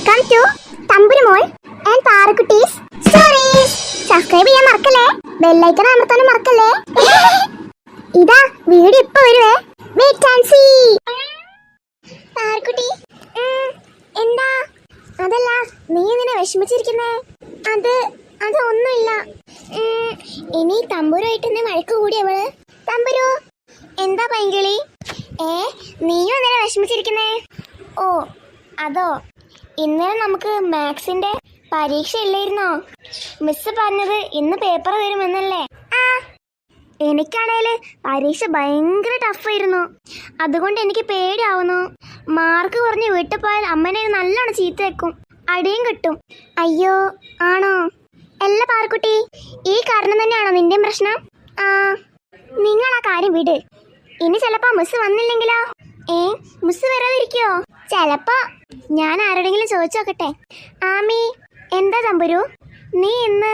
Welcome to Thamburumol and പാറക്കുട്ടീസ് stories subscribe ചെയ്യാൻ മറക്കല്ലേ? ബെല്ലൈക്കൺ അമർത്താനും മറക്കല്ലേ? ഇതാ വീഡിയോ ഇപ്പൊ വരുവേ. വെയിറ്റ് ആൻഡ് സീ പാറക്കുട്ടി എന്താ? അതല്ല നീ എന്തിനാ വിഷമിച്ചിരിക്കുന്നേ? അത് ഒന്നുമില്ല. ഇനി തമ്പുരുമായിട്ട് എന്നെ വഴക്ക് കൂടി അവൾ. തമ്പുരു എന്താ പൈങ്കിളി? ഏ നീയും എന്തിനാ വിഷമിച്ചിരിക്കുന്നേ? ഓ അതോ? ഇന്നലെ നമുക്ക് മാത്സിന്റെ പരീക്ഷ ഇല്ലായിരുന്നോ മിസ് പറഞ്ഞത് ഇന്ന് പേപ്പർ തരുമെന്നല്ലേ എനിക്കാണേൽ പരീക്ഷ ഭയങ്കര ടഫായിരുന്നു അതുകൊണ്ട് എനിക്ക് പേടിയാവുന്നു. മാർക്ക് കുറഞ്ഞ് വീട്ടിൽ പോയാൽ അമ്മനെ നല്ലോണം ചീത്ത വെക്കും. അടിയും കിട്ടും. അയ്യോ ആണോ? അല്ല പാർക്കുട്ടി ഈ കാരണം തന്നെയാണോ നിന്റെയും പ്രശ്നം? ആ നിങ്ങൾ ആ കാര്യം വിട്. ഇനി ചിലപ്പോ മിസ് വന്നില്ലെങ്കിലോ? ഏ മിസ് വരാതിരിക്കോ? ചിലപ്പോ ഞാൻ ആരോടെങ്കിലും ചോദിച്ചു നോക്കട്ടെ. ആമി എന്താ തമ്പുരു? നീ ഇന്ന്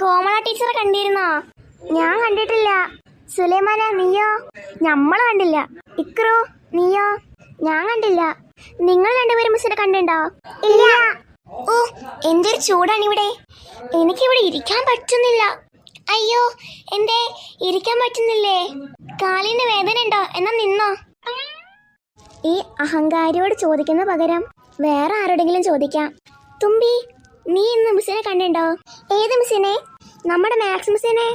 കോമള ടീച്ചറെ കണ്ടിരുന്നോ? ഞാൻ കണ്ടിട്ടില്ല. സുലൈമാന നീയോ? നമ്മൾ കണ്ടില്ല. ഇക്രു നീയോ? ഞാൻ കണ്ടില്ല. നിങ്ങൾ രണ്ടുപേരും മിസ്സിനെ കണ്ടിണ്ടോ ഇല്ല. ഓ എന്തൊരു ചൂടാണ് ഇവിടെ. എനിക്കിവിടെ ഇരിക്കാൻ പറ്റുന്നില്ല. അയ്യോ എന്തേ? ഇരിക്കാൻ പറ്റുന്നില്ലേ? കാലിന് വേദന ഉണ്ടോ? എന്നാ നിന്നോ. ഈ അഹങ്കാരിയോട് ചോദിക്കുന്ന പകരം വേറെ ആരോടെങ്കിലും ചോദിക്കാം. തുമ്പി നീ ഇന്ന് മിസ്സിനെ കണ്ടിണ്ടോ ഏത് മിസ്സിനെ? നമ്മുടെ മാത്സ് മിസ്സിനെ?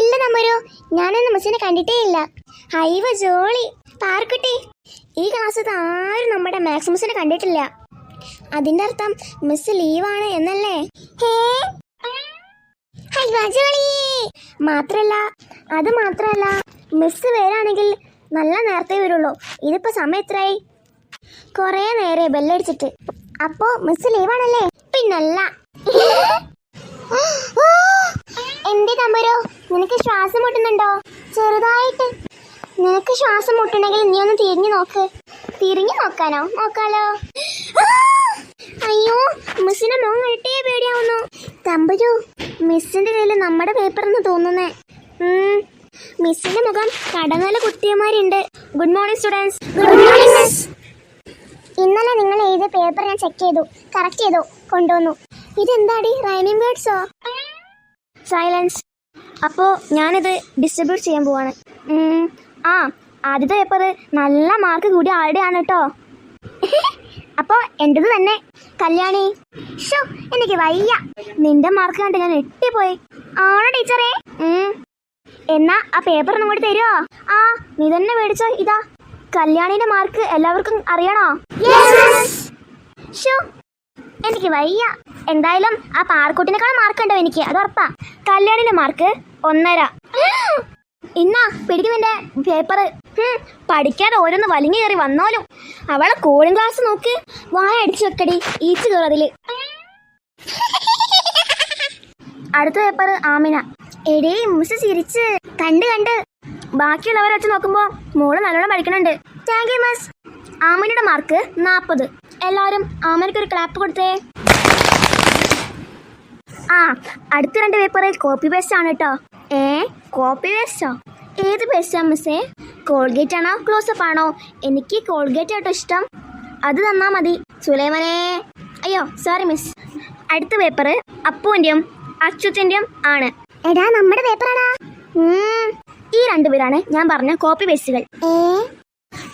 ഇല്ല നമ്മൊരു ഞാനിന്ന് മിസ്സിനെ കണ്ടിട്ടേ ഇല്ല. ഹൈവ ജോളി. പാർക്കുട്ടി. ഈ ക്ലാസ്സിൽ ആരും നമ്മുടെ മാത്സ് മിസ്സിനെ കണ്ടിട്ടില്ല. അതിന്റെ അർത്ഥം മിസ് ലീവാണ് എന്നല്ലേ? ഹേ? ഹൈവ ജോളി. മാത്രല്ല അത് മാത്രല്ല മിസ് വരാണെങ്കിൽ നല്ല നേരത്തെ വരുള്ളൂ. ഇതിപ്പോ സമയം എത്രയായി കുറേ നേരെ ബെല്ലടിച്ചിട്ട്. അപ്പോ മിസ് ലീവാണല്ലേ പിന്നല്ല. എന്റെ തമ്പുരോ? നിനക്ക് ശ്വാസം മുട്ടുന്നുണ്ടോ? ചെറുതായിട്ട്. നിനക്ക് ശ്വാസം മുട്ടുണ്ടെങ്കിൽ നീ ഒന്ന് തിരിഞ്ഞു നോക്ക്. തിരിഞ്ഞു നോക്കാനോ? നോക്കാലോ. അയ്യോ മിസ്സിന്റെ മുഖം കണ്ടിട്ടേ പേടിയാവുന്നു. തമ്പുരു മിസ്സിന്റെ കയ്യിൽ നമ്മുടെ പേപ്പർ എന്ന് തോന്നുന്നേ. മിസ്സിന്റെ മുഖം കടന്നല കുത്തിയമാരുണ്ട്. Good morning students good morning miss ഇന്നലെ നിങ്ങൾ എഴുതിയ പേപ്പർ ഞാൻ ചെക്ക് ചെയ്തു. കറക്റ്റ് ചെയ്തു. കൊണ്ടുവന്നു. ഇതെന്താടി? റൈമിംഗ് വേർഡ്സോ സൈലൻസ് അപ്പോൾ ഞാനിത് ഡിസ്ട്രിബ്യൂട്ട് ചെയ്യാൻ പോവാണ്. ആ ആദ്യത്തെ പേപ്പർ നല്ല മാർക്ക് കൂടിയ ആളുടെയാണ് കേട്ടോ അപ്പോൾ എന്റെത് തന്നെ. കല്യാണി. ഷോ എനിക്ക് വയ്യ. നിന്റെ മാർക്ക് കണ്ട് ഞാൻ എട്ടിപ്പോയി ആണോ ടീച്ചറേ. എന്നാ ആ പേപ്പർ ഒന്നും കൂടി തരുമോ ആ നീ തന്നെ മേടിച്ചോ. ഇതാ കല്യാണിന്റെ മാർക്ക് എല്ലാവർക്കും അറിയണോ? എനിക്ക് വയ്യ. എന്തായാലും ആ പാർക്കുട്ടിനെക്കാളും മാർക്ക് ഉണ്ടോ എനിക്ക്? അത് ഉറപ്പാ. കല്യാണിന്റെ മാർക്ക് ഒന്നര. ഇന്നാ പിടിക്കുന്നിന്റെ പേപ്പർ പഠിക്കാതെ ഓരോന്ന് വലിഞ്ഞു കയറി വന്നോലും. അവളെ കൂളിംഗ് ക്ലാസ് നോക്ക്. വായ അടിച്ചു വെക്കടി ഈച്ചു കയറതിൽ അടുത്ത പേപ്പർ ആമിന. എടേ മിസ് ചിരിച്ച്. കണ്ട് കണ്ട്. ബാക്കിയുള്ളവരെ വെച്ച് നോക്കുമ്പോ മോൾ നല്ലോണം പഠിക്കണുണ്ട്. താങ്ക് യു മിസ് ആമനിയുടെ മാർക്ക് നാൽപ്പത് എല്ലാവരും ആമിനക്ക് ഒരു ക്ലാപ്പ് കൊടുത്തേ. ആ അടുത്ത രണ്ട് പേപ്പറിൽ കോപ്പി പേസ്റ്റ് ആണ് കേട്ടോ ഏ കോപ്പി പേസ്റ്റോ ഏത് പേസ്റ്റാ മിസ്സേ കോൾഗേറ്റ് ആണോ ക്ലോസപ്പ് ആണോ? എനിക്ക് കോൾഗേറ്റ് ആട്ടോ ഇഷ്ടം. അത് തന്നാ മതി സുലൈമനെ. അയ്യോ സോറി മിസ് അടുത്ത പേപ്പർ അപ്പുവിന്റെയും അച്യുത്തിന്റെയും ആണ്. എടാ നമ്മുടെ പേപ്പറാടാ ഈ രണ്ടുപേരാണ് ഞാൻ പറഞ്ഞ കോപ്പി പേസ്റ്റുകൾ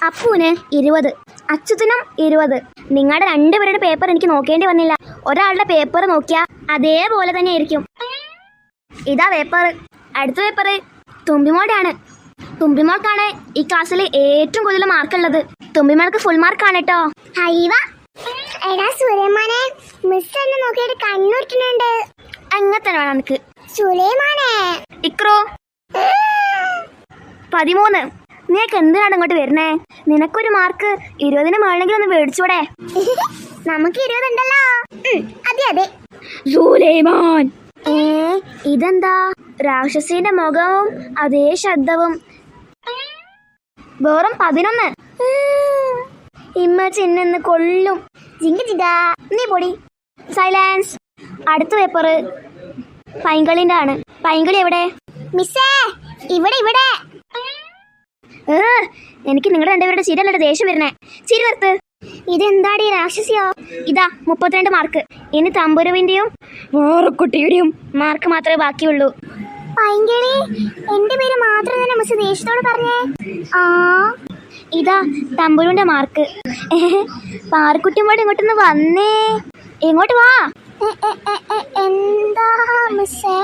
അപ്പുവിന് ഇരുപത് അച്യുതനും ഇരുപത്. നിങ്ങളുടെ രണ്ടുപേരുടെ പേപ്പർ എനിക്ക് നോക്കേണ്ടി വന്നില്ല. ഒരാളുടെ പേപ്പർ നോക്കിയാൽ അതേപോലെ തന്നെ ആയിരിക്കും. ഇതാ പേപ്പർ അടുത്ത പേപ്പർ തുമ്പിമോടെ ആണ് തുമ്പിമോൾക്കാണ് ഈ ക്ലാസ്സിൽ ഏറ്റവും കൂടുതൽ മാർക്ക് ഉള്ളത്. തുമ്പിമോൾക്ക് ഫുൾ മാർക്കാണ് കേട്ടോ ഹൈവ. എടാ സുലൈമാനെ മിസ് എന്നെ നോക്കിയിട്ട് കണ്ണുരുട്ടുന്നുണ്ട് അങ്ങനെ തന്നെ വേണം എനിക്ക് സുലൈമാനെ ഇക്രോ. പതിമൂന്ന്. നിനക്ക് എന്തിനാണ് ഇങ്ങോട്ട് വരുന്നേ? നിനക്കൊരു മാർക്ക് ഇരുപതിന് മേളെങ്കിൽ ഒന്ന് മേടിച്ചൂടെ. നമുക്ക് ഇരുപതുണ്ടല്ലോ. അതെ അതെ. സുലൈമാൻ. ഏ ഇതെന്താ? രാക്ഷസിന്റെ മുഖവും അതേ ശബ്ദവും. വെറും പതിനൊന്ന്. ഇമ്മ ചിന്നെന്ന് കൊള്ളും ജിങ്ക ജിങ്ക നീ പൊടി. സൈലൻസ്. അടുത്ത പേപ്പർ പൈങ്കളിന്റെ ആണ് പൈങ്കളി എവിടെ? മിസ്സേ ഇവിടെ ഇവിടെ. എനിക്ക് നിങ്ങളുടെ രണ്ടുപേരുടെ ചിരിയല്ലേ ദേഷ്യം വരുന്നേ. ചിരി നിർത്ത്. ഇതെന്താടി രാക്ഷസിയോ? ഇതാ മുപ്പത്തിരണ്ട് മാർക്ക്. ഇനി തമ്പുരുവിന്റെയും കുട്ടിയുടെയും മാർക്ക് മാത്രമേ ബാക്കിയുള്ളൂ. പൈങ്കിളി എന്റെ പേര് മാത്രം തന്നെ മിസ് ദേഷ്യത്തോട് പറഞ്ഞേ. ആ. ഇതാ തമ്പുരുവിന്റെ മാർക്ക്. പാറക്കുട്ടിയും കൂടെ ഇങ്ങോട്ടൊന്ന് വന്നേ. ഇങ്ങോട്ട് വാ? എന്താ മിസ്സേ?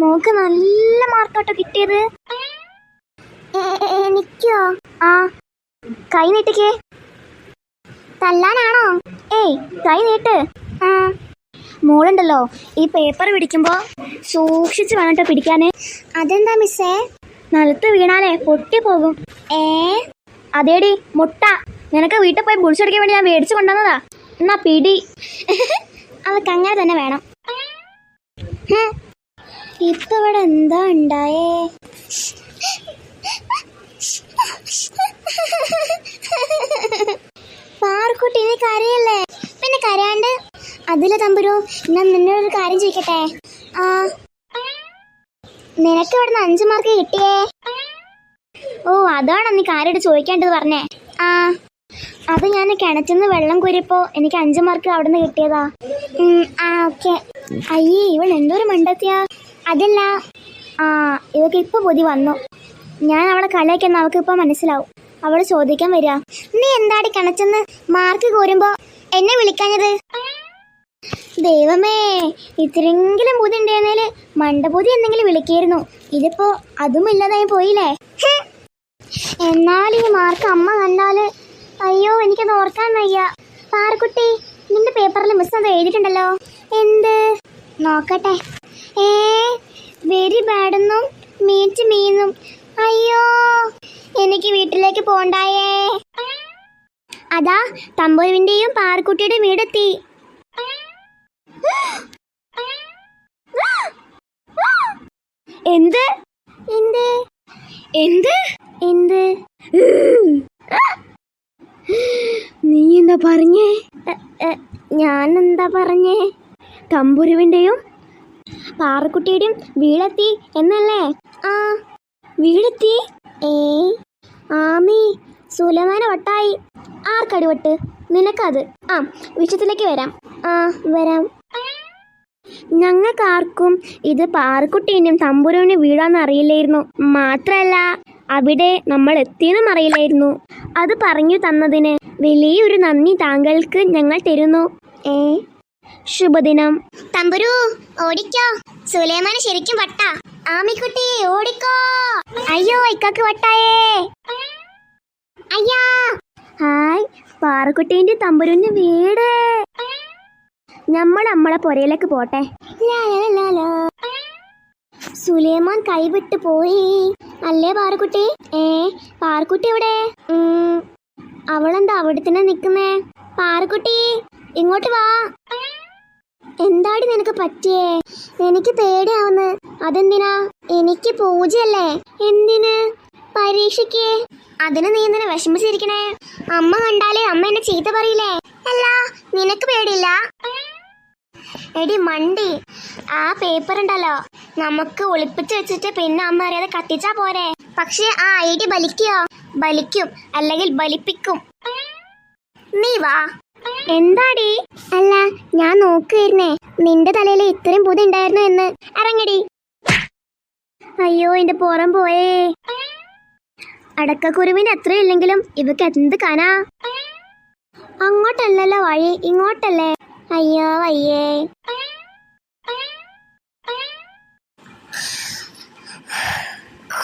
മോക്ക് നല്ല മാർക്കോട്ടോ കിട്ടിയത്. എനിക്കോ ആ കൈ നീട്ടിക്കേ. തല്ലാനാണോ? ഏയ് കൈ നീട്ട്. ആ മോളുണ്ടല്ലോ ഈ പേപ്പർ പിടിക്കുമ്പോ സൂക്ഷിച്ച് വേണം കേട്ടോ അതെന്താ മിസ്സേ? നിലത്ത് വീണാലേ പൊട്ടി പോകും. ഏ അതേടി മുട്ട. നിനക്ക് വീട്ടിൽ പോയി പൊളിച്ചെടുക്കാൻ വേണ്ടി ഞാൻ മേടിച്ചു കൊണ്ടുവന്നതാ. എന്നാ പിടി. അവൾക്ക് അങ്ങനെ തന്നെ വേണം. ഇപ്പൊ ഇവിടെ എന്താ ഉണ്ടായേ? പാർക്കുട്ടി നീ കരയല്ലേ? പിന്നെ കരയാണ്ട്? അതിൽ തമ്പുരു ഞാൻ നിന്നോടൊരു കാര്യം ചോദിക്കട്ടെ? ആ. നിനക്ക് ഇവിടുന്ന് അഞ്ചു മാർക്ക് കിട്ടിയേ? ഓ അതാണോ നീ കാര്യമായിട്ട് ചോദിക്കേണ്ടത് പറഞ്ഞേ. ആ. അത് ഞാൻ കിണറ്റിന്ന് വെള്ളം കോരിയപ്പോ എനിക്ക് അഞ്ചു മാർക്ക് അവിടെ നിന്ന് കിട്ടിയതാ ആ ഓക്കെ അയ്യേ ഇവൾ എന്തോരം മണ്ടത്തിയാ. അതല്ല ആ ഇവക്ക് ഇപ്പൊ ബുദ്ധി വന്നു. ഞാൻ അവളെ കളിയാക്കിയെന്ന് അവൾക്ക് ഇപ്പൊ മനസ്സിലാവും. അവൾ ചോദിക്കാൻ വരിക നീ എന്താടി കിണച്ചെന്ന് മാർക്ക് കോരുമ്പോ എന്നെ വിളിക്കാഞ്ഞത്? ദൈവമേ ഇത്രയെങ്കിലും ബുദ്ധി ഉണ്ടായിരുന്നേൽ മണ്ടബുദ്ധി എന്തെങ്കിലും വിളിക്കായിരുന്നു. ഇതിപ്പോ അതും ഇല്ലാതായി പോയില്ലേ? എന്നാൽ ഈ മാർക്ക് എനിക്കത് ഓർക്കാൻ വയ്യ. പാറക്കുട്ടി നിന്റെ പേപ്പറിൽ മിസ് അത് എഴുതിയിട്ടുണ്ടല്ലോ? എന്ത്? നോക്കട്ടെ. ഏ വെരി ബാഡെന്നും മീറ്റ് മീന്നും. അയ്യോ എനിക്ക് വീട്ടിലേക്ക് പോണ്ടായേ. അതാ തമ്പുരുവിന്റെയും പാറക്കുട്ടിയുടെയും വീടെത്തി. എന്ത് എന്ത്? എന്ത്? എന്ത്? നീ എന്താ പറഞ്ഞേ ഞാൻ എന്താ പറഞ്ഞേ? തമ്പുരുവിന്റെയും പാറക്കുട്ടിയുടെയും വീടെത്തി എന്നല്ലേ? ആ. വീടെത്തി? ഏ. ആമി സുലമാന വട്ടായി. ആർക്കടി വട്ട്? നിനക്കത്. ആ വിഷയത്തിലേക്ക് വരാം. ആ വരാം. ഞങ്ങൾക്കാർക്കും ഇത് പാറക്കുട്ടീന്റെയും തമ്പുരുവിന്റെ വീടാന്ന് അറിയില്ലായിരുന്നു. മാത്രല്ല അവിടെ നമ്മൾ എത്തിയെന്നും അറിയില്ലായിരുന്നു. അത് പറഞ്ഞു തന്നതിന് വലിയൊരു നന്ദി താങ്കൾക്ക് ഞങ്ങൾ തരുന്നു. ഏ? ശുഭദിനം. തമ്പുരു ഓടിക്കോ. സുലൈമാന് ശരിക്കും വട്ട. ആമിക്കുട്ടി ഓടിക്കോ. അയ്യോ ഇക്കാക്ക് വട്ടായേ. അയ്യാ. ഹായ് പാറക്കുട്ടീന്റെ തമ്പുരുവിന്റെ വീട്. നമ്മൾ നമ്മളെ പുരയിലേക്ക് പോട്ടെ. ലാ, ലാ, ലാ. സുലൈമാൻ കൈവിട്ട് പോയി. അല്ലേ പാറക്കുട്ടി? ഏ പാറക്കുട്ടി എവിടെ? അവളെന്താ അവിടെ തന്നെ നിക്കുന്നേ പാറക്കുട്ടി ഇങ്ങോട്ട് വാ. എന്താടി നിനക്ക് പറ്റിയേ? എനിക്ക് പേടിയാവുന്നു. അതെന്തിനാ? എനിക്ക് പൂജയല്ലേ? എന്തിന്? പരീക്ഷയ്ക്ക്. അതിന് നീ എന്തിനാ വിഷമിച്ചിരിക്കണേ? അമ്മ കണ്ടാലേ അമ്മ എന്നെ ചീത്ത പറയില്ലേ? അല്ല നിനക്ക് പേടിയില്ല? എടി മണ്ടി ആ പേപ്പർ ഉണ്ടല്ലോ. നമുക്ക് ഒളിപ്പിച്ച് വെച്ചിട്ട് പിന്നെ അമ്മ അറിയാതെ കത്തിച്ചാ പോരെ. പക്ഷെ ആ ഐഡി ബലിക്കോ? ബലിക്കും അല്ലെങ്കിൽ ബലിപ്പിക്കും. നീ വാ. എന്താടി? അല്ല ഞാൻ നോക്കുവായിരുന്നേ. നിന്റെ തലയിൽ ഇത്രയും പുതി ഉണ്ടായിരുന്നു എന്ന്. ഇറങ്ങടി. അയ്യോ എന്റെ പുറം പോയേ. അടക്കക്കുരുവിന് അത്ര ഇല്ലെങ്കിലും ഇവക്ക് എന്ത് കനാ? അങ്ങോട്ടല്ലല്ലോ വഴി ഇങ്ങോട്ടല്ലേ? അയ്യോ അയ്യേ ആ, ആ, ആ, ആ.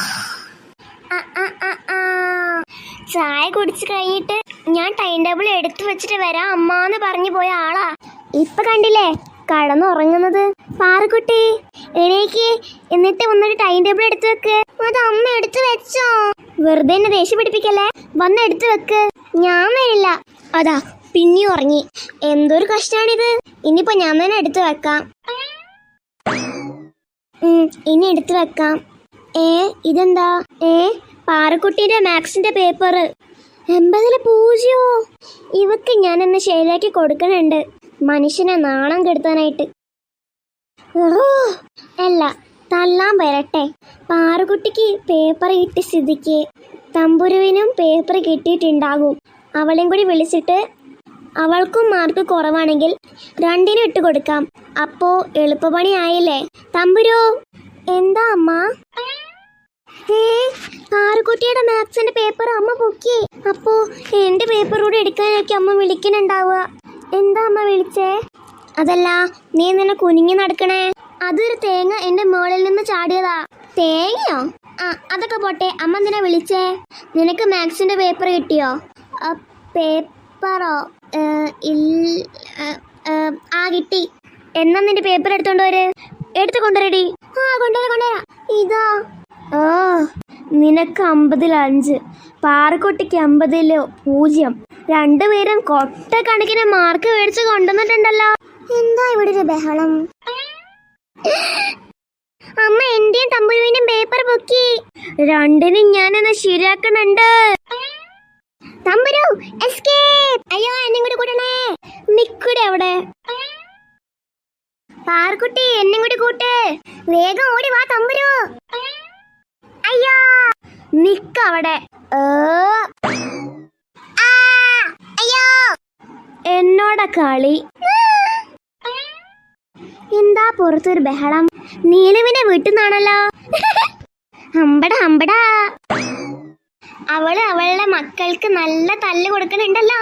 ചായ കുടിച്ചു കഴിഞ്ഞിട്ട് ഞാൻ ടൈം ടേബിൾ എടുത്തു വെച്ചിട്ട് വരാം അമ്മാന്ന് പറഞ്ഞു പോയ ആളാ. ഇപ്പൊ കണ്ടില്ലേ? കടന്നുറങ്ങുന്നത്. പാറക്കുട്ടി എണീക്ക്. എന്നിട്ട് ഒന്നൊരു ടൈം ടേബിൾ എടുത്തു വെക്ക്. അത് അമ്മ എടുത്തു വെച്ചോ. വെറുതെ എന്നെ ദേഷ്യം പിടിപ്പിക്കല്ലേ? വന്ന് എടുത്തു വെക്ക്. ഞാൻ വരില്ല. അതാ പിന്നെയും ഉറങ്ങി. എന്തൊരു കഷ്ടാണിത്. ഇനിയിപ്പോ ഞാൻ തന്നെ എടുത്തു വെക്കാം. ഇനി എടുത്തു വെക്കാം. ഏ ഇതെന്താ? ഏ പാറക്കുട്ടിയുടെ മാത്സിന്റെ പേപ്പർ എൺപതിൽ പൂജ്യോ? ഇവക്ക് ഞാൻ എന്നെ ശരിയാക്കി കൊടുക്കണുണ്ട്. മനുഷ്യനെ നാണം കെടുത്താനായിട്ട്. അല്ല തല്ലാൻ വരട്ടെ. പാറുകുട്ടിക്ക് പേപ്പർ കിട്ടി സ്ഥിതിക്ക് തമ്പുരുവിനും പേപ്പർ കിട്ടിയിട്ടുണ്ടാകും. അവളെയും കൂടി വിളിച്ചിട്ട് അവൾക്കും മാർക്ക് കുറവാണെങ്കിൽ രണ്ടിനും ഇട്ട് കൊടുക്കാം. അപ്പോ എളുപ്പപണി ആയില്ലേ തമ്പുരു എന്താ അമ്മ? ഏ ആറുകുട്ടിയുടെ മാത്സിന്റെ പേപ്പർ അമ്മ പൊക്കി അപ്പോ എന്റെ പേപ്പർ കൂടെ എടുക്കാനൊക്കെ അമ്മ വിളിക്കണുണ്ടാവുക എന്താ അമ്മ വിളിച്ചേ? അതല്ല നീ നിന്നെ കുനിങ്ങി നടക്കണേ. അതൊരു തേങ്ങ എന്റെ മുകളിൽ നിന്ന് ചാടിയതാ. തേങ്ങയോ? ആ അതൊക്കെ പോട്ടെ അമ്മ നിന്നെ വിളിച്ചേ? നിനക്ക് മാത്സിന്റെ പേപ്പർ കിട്ടിയോ? പേപ്പറോ ആ കിട്ടി. എന്നാ നിന്റെ പേപ്പർ എടുത്തോണ്ട് വര്? എടുത്തു കൊണ്ടുവരടി. ആ കൊണ്ടുവരാ കൊണ്ടുവരാ. ഇതാ. ഓ നിനക്ക് അമ്പതിൽ അഞ്ച് പാറക്കുട്ടിക്ക് അമ്പതിൽ പൂജ്യം. രണ്ടുപേരും കൊട്ടക്കണക്കിന് മാർക്ക് മേടിച്ച് കൊണ്ടുവന്നിട്ടുണ്ടല്ലോ. എന്താ ഇവിടെ ഒരു ബഹളം? അമ്മ എന്റെയും തമ്പുരുവിന്റെയും പേപ്പർ പൊക്കി. രണ്ടിനും ഞാനൊന്ന് ശരിയാക്കണുണ്ട്. തമ്പുരു എസ്കേപ്പ് അയ്യോ എന്നെ കൂടി കൂട്ടണേ. നിക്കൂടെ അവിടെ. പാർക്കുട്ടി എന്നെ കൂടി കൂട്ട്. വേഗം ഓടി വാ തമ്പുരു. നിക്കവിടെ. എന്നോട കളി. എന്താ പുറത്തൊരു ബഹളം? നീലുവിന്റെ വീട്ടിൽ നിന്നാണല്ലോ ഹമ്പട അമ്പട. അവൾ അവളുടെ മക്കൾക്ക് നല്ല തല്ല് കൊടുക്കുന്നുണ്ടല്ലോ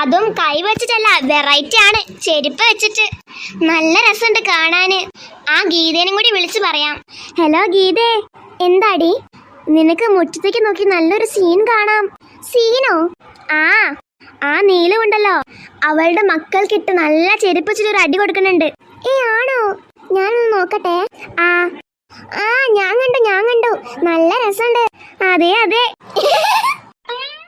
അതും കൈ വെച്ചിട്ടല്ല വെറൈറ്റി ആണ് ചെരുപ്പ് വെച്ചിട്ട്. നല്ല രസമുണ്ട് കാണാന്. ആ ഗീതേനും കൂടി വിളിച്ചു പറയാം. ഹലോ ഗീതേ എന്താടി? നിനക്ക് മുറ്റത്തേക്ക് നോക്കി നല്ലൊരു സീൻ കാണാം. സീനോ ആ ആ നീലമുണ്ടല്ലോ അവളുടെ മക്കൾക്കിട്ട് നല്ല ചെരുപ്പ് ഒരു അടി കൊടുക്കുന്നുണ്ട്. ഏ ആണോ? ഞാനൊന്ന് നോക്കട്ടെ. ആ ആ ഞാൻ കണ്ടു ഞാൻ കണ്ടു. നല്ല രസമുണ്ട്. അതെ അതെ.